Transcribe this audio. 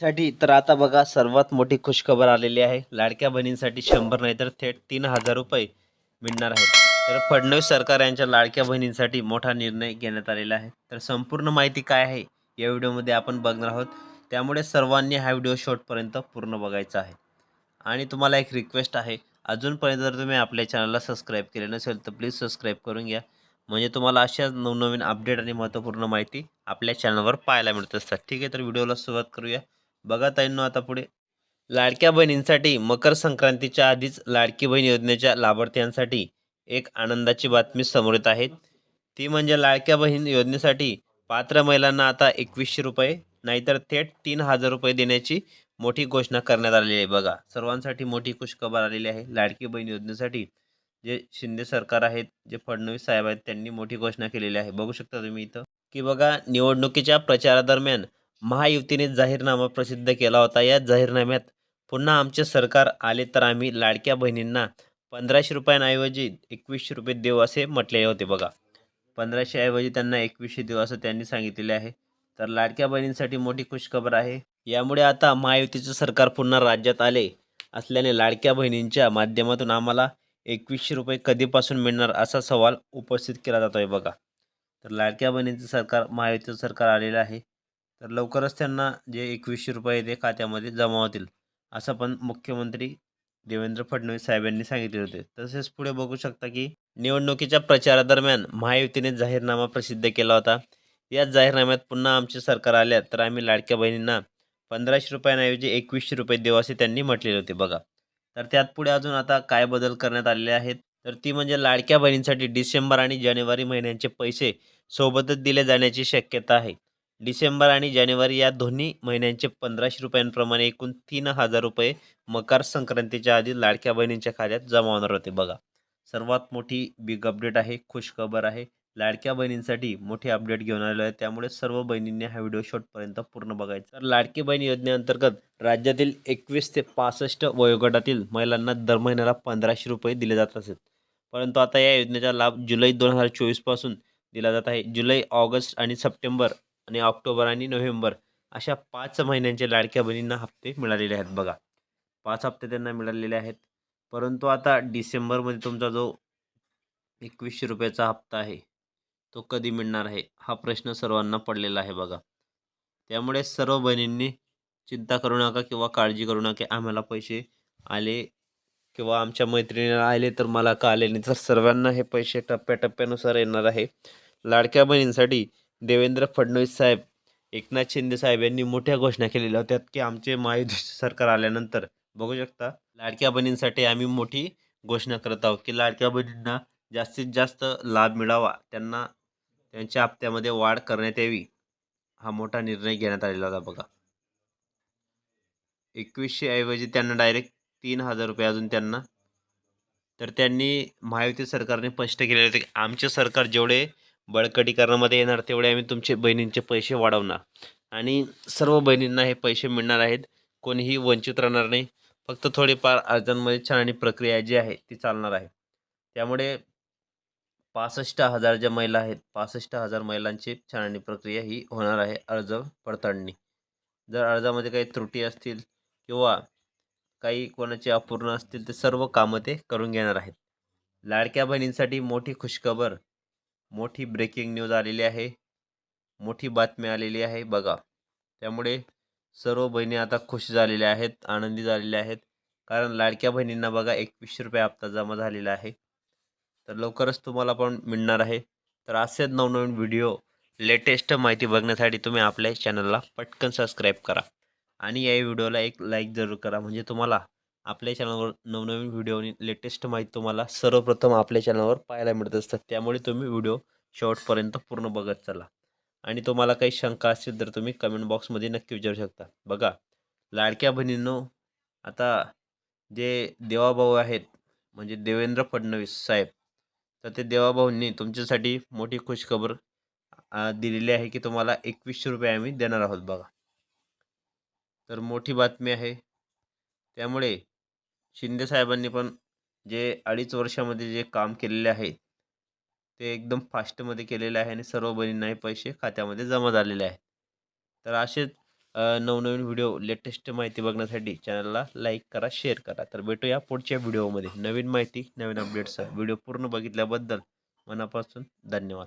साठी तर आता बघा सर्वात मोठी खुशखबर आलेली आहे. लाडक्या बहिणींसाठी शंभर नाही तर थेट तीन हजार रुपये मिळणार आहेत. तर फडणवीस सरकार यांच्या लाडक्या बहिणींसाठी मोठा निर्णय घेण्यात आलेला आहे. तर संपूर्ण माहिती काय आहे या व्हिडिओमध्ये आपण बघणार आहोत. त्यामुळे सर्वांनी हा व्हिडिओ शॉर्टपर्यंत पूर्ण बघायचा आहे. आणि तुम्हाला एक रिक्वेस्ट आहे अजूनपर्यंत जर तुम्ही आपल्या चॅनलला सबस्क्राईब केले नसेल तर प्लीज सबस्क्राईब करून घ्या. म्हणजे तुम्हाला अशाच नवनवीन अपडेट आणि महत्त्वपूर्ण माहिती आपल्या चॅनलवर पाहायला मिळत असतात. ठीक आहे तर व्हिडिओला सुरुवात करूया. बघा ताईंनो आता पुढे. लाडक्या बहिणींसाठी मकर संक्रांतीच्या आधीच लाडकी बहीण योजनेच्या लाभार्थ्यांसाठी एक आनंदाची बातमी समोर येत आहे. ती म्हणजे लाडक्या बहीण योजनेसाठी पात्र महिलांना आता एकवीसशे रुपये नाहीतर थेट तीन हजार रुपये देण्याची मोठी घोषणा करण्यात आलेली आहे. बघा सर्वांसाठी मोठी खुशखबर आलेली आहे. लाडकी बहीण योजनेसाठी जे शिंदे सरकार आहेत जे फडणवीस साहेब आहेत त्यांनी मोठी घोषणा केलेली आहे. बघू शकता तुम्ही इथं. की बघा निवडणुकीच्या प्रचारादरम्यान महायुतीने जाहीरनामा प्रसिद्ध केला होता. या जाहीरनाम्यात पुन्हा आमचे सरकार आले तर आम्ही लाडक्या बहिणींना पंधराशे रुपयांऐवजी एकवीसशे रुपये देऊ असे म्हटलेले होते बघा. पंधराशे ऐवजी त्यांना एकवीसशे देऊ असं त्यांनी सांगितलेले आहे. तर लाडक्या बहिणींसाठी मोठी खुशखबर आहे. यामुळे आता महायुतीचं सरकार पुन्हा राज्यात आले असल्याने लाडक्या बहिणींच्या माध्यमातून आम्हाला एकवीसशे रुपये कधीपासून मिळणार असा सवाल उपस्थित केला जातो आहे बघा. तर लाडक्या बहिणींचं सरकार महायुतीचं सरकार आलेलं आहे. तर लवकरच त्यांना जे एकवीसशे रुपये ते खात्यामध्ये जमा होतील असं पण मुख्यमंत्री देवेंद्र फडणवीस साहेबांनी सांगितले होते. तसेच पुढे बघू शकता की निवडणुकीच्या प्रचारादरम्यान महायुतीने जाहीरनामा प्रसिद्ध केला होता. या जाहीरनाम्यात पुन्हा आमचे सरकार आल्या तर आम्ही लाडक्या बहिणींना पंधराशे रुपयांऐवजी एकवीसशे रुपये देऊ असे त्यांनी म्हटलेले होते बघा. तर त्यात पुढे अजून आता काय बदल करण्यात आलेले आहेत? तर ती म्हणजे लाडक्या बहिणींसाठी डिसेंबर आणि जानेवारी महिन्यांचे पैसे सोबतच दिले जाण्याची शक्यता आहे. डिसेंबर आणि जानेवारी या दोन्ही महिन्यांचे पंधराशे रुपयांप्रमाणे एकूण तीन हजार रुपये मकर संक्रांतीच्या आधी लाडक्या बहिणींच्या खात्यात जमा होणार होते. बघा सर्वात मोठी बिग अपडेट आहे खुशखबर आहे. लाडक्या बहिणींसाठी मोठी अपडेट घेऊन आलेलो आहे. त्यामुळे सर्व बहिणींनी हा व्हिडिओ शेवटपर्यंत पूर्ण बघायचा. तर लाडकी बहीण योजनेअंतर्गत राज्यातील एकवीस ते पासष्ट वयोगटातील महिलांना दर महिन्याला पंधराशे रुपये दिले जात असत परंतु आता या योजनेचा लाभ जुलै दोन हजार चोवीसपासून दिला जात आहे. जुलै ऑगस्ट आणि सप्टेंबर आणि ऑक्टोबर आणि नोव्हेंबर अशा पाच महिन्यांचे लाडक्या बहिणींना हप्ते मिळालेले आहेत बघा. पाच हप्ते त्यांना मिळालेले आहेत. परंतु आता डिसेंबरमध्ये तुमचा जो एकवीसशे रुपयाचा हप्ता आहे तो कधी मिळणार आहे? हा प्रश्न सर्वांना पडलेला आहे बघा. त्यामुळे सर्व बहिणींनी चिंता करू नका किंवा काळजी करू नका आम्हाला पैसे आले किंवा आमच्या मैत्रिणीला आले तर मला का आले नाही? तर सर्वांना हे पैसे टप्प्याटप्प्यानुसार येणार आहे. लाडक्या बहिणींसाठी देवेंद्र फडणवीस साहेब एकनाथ शिंदे साहेब यांनी मोठ्या घोषणा केलेल्या होत्या की आमचे महायुती सरकार आल्यानंतर बघू शकता लाडक्या बहिणींसाठी आम्ही मोठी घोषणा करत आहोत की लाडक्या बहिणींना जास्तीत जास्त लाभ मिळावा त्यांना त्यांच्या हप्त्यामध्ये वाढ करण्यात यावी हा मोठा निर्णय घेण्यात आलेला होता बघा. एकवीसशे ऐवजी त्यांना डायरेक्ट तीन हजार रुपये अजून त्यांना. तर त्यांनी महायुती सरकारने स्पष्ट केलेले होते की आमचे सरकार जेवढे बळकटीकरणामध्ये येणार तेवढे आम्ही तुमचे बहिणींचे पैसे वाढवणार. आणि सर्व बहिणींना हे पैसे मिळणार आहेत. कोणीही वंचित राहणार नाही. फक्त थोडीफार अर्जांमध्ये छाननी प्रक्रिया जी आहे ती चालणार आहे. त्यामुळे पासष्ट हजार ज्या महिला आहेत पासष्ट हजार महिलांची छाननी प्रक्रिया ही होणार आहे अर्ज पडताळणी. जर अर्जामध्ये काही त्रुटी असतील किंवा काही कोणाचे अपूर्ण असतील ते सर्व कामं ते करून घेणार आहेत. लाडक्या बहिणींसाठी मोठी खुशखबर मोठी ब्रेकिंग न्यूज आलेली आहे. मोठी बातमी आलेली आहे. बघा त्यामुळे सर्व बहिणी आता खुश झालेल्या आहेत आनंदी झालेल्या आहेत. कारण लाडक्या बहिणींना बघा एकवीसशे रुपये हप्ता जमा झालेला आहे. तर लवकरच तुम्हाला पण मिळणार आहे. तर असेच नवनवीन व्हिडिओ लेटेस्ट माहिती बघण्यासाठी तुम्ही आपल्या चॅनलला पटकन सबस्क्राईब करा. आणि या व्हिडिओला एक लाईक जरूर करा. म्हणजे तुम्हाला आपल्या चॅनलवर नवनवीन व्हिडिओ आणि लेटेस्ट माहिती तुम्हाला सर्वप्रथम आपल्या चॅनलवर पाहायला मिळत असतात त्यामुळे तुम्ही व्हिडिओ शेवटपर्यंत पूर्ण बघत चला. आणि तुम्हाला काही शंका असतील तर तुम्ही कमेंट बॉक्समध्ये नक्की विचारू शकता. बघा लाडक्या बहिणींनो आता जे देवाभाऊ आहेत म्हणजे देवेंद्र फडणवीस साहेब तर ते देवाभाऊंनी तुमच्यासाठी मोठी खुशखबर दिलेली आहे की तुम्हाला एकवीसशे रुपये आम्ही देणार आहोत बघा. तर मोठी बातमी आहे. त्यामुळे शिंदे साहेबांनी पण जे अडीच वर्षामध्ये जे काम केलेले आहे ते एकदम फास्टमध्ये केलेले आहे आणि सर्व बहिणींनाही पैसे खात्यामध्ये जमा झालेले आहेत. तर असेच नवनवीन व्हिडिओ लेटेस्ट माहिती बघण्यासाठी चॅनलला लाईक करा शेअर करा. तर भेटूया पुढच्या व्हिडिओमध्ये. नवीन माहिती नवीन अपडेट्स व्हिडिओ पूर्ण बघितल्याबद्दल मनापासून धन्यवाद.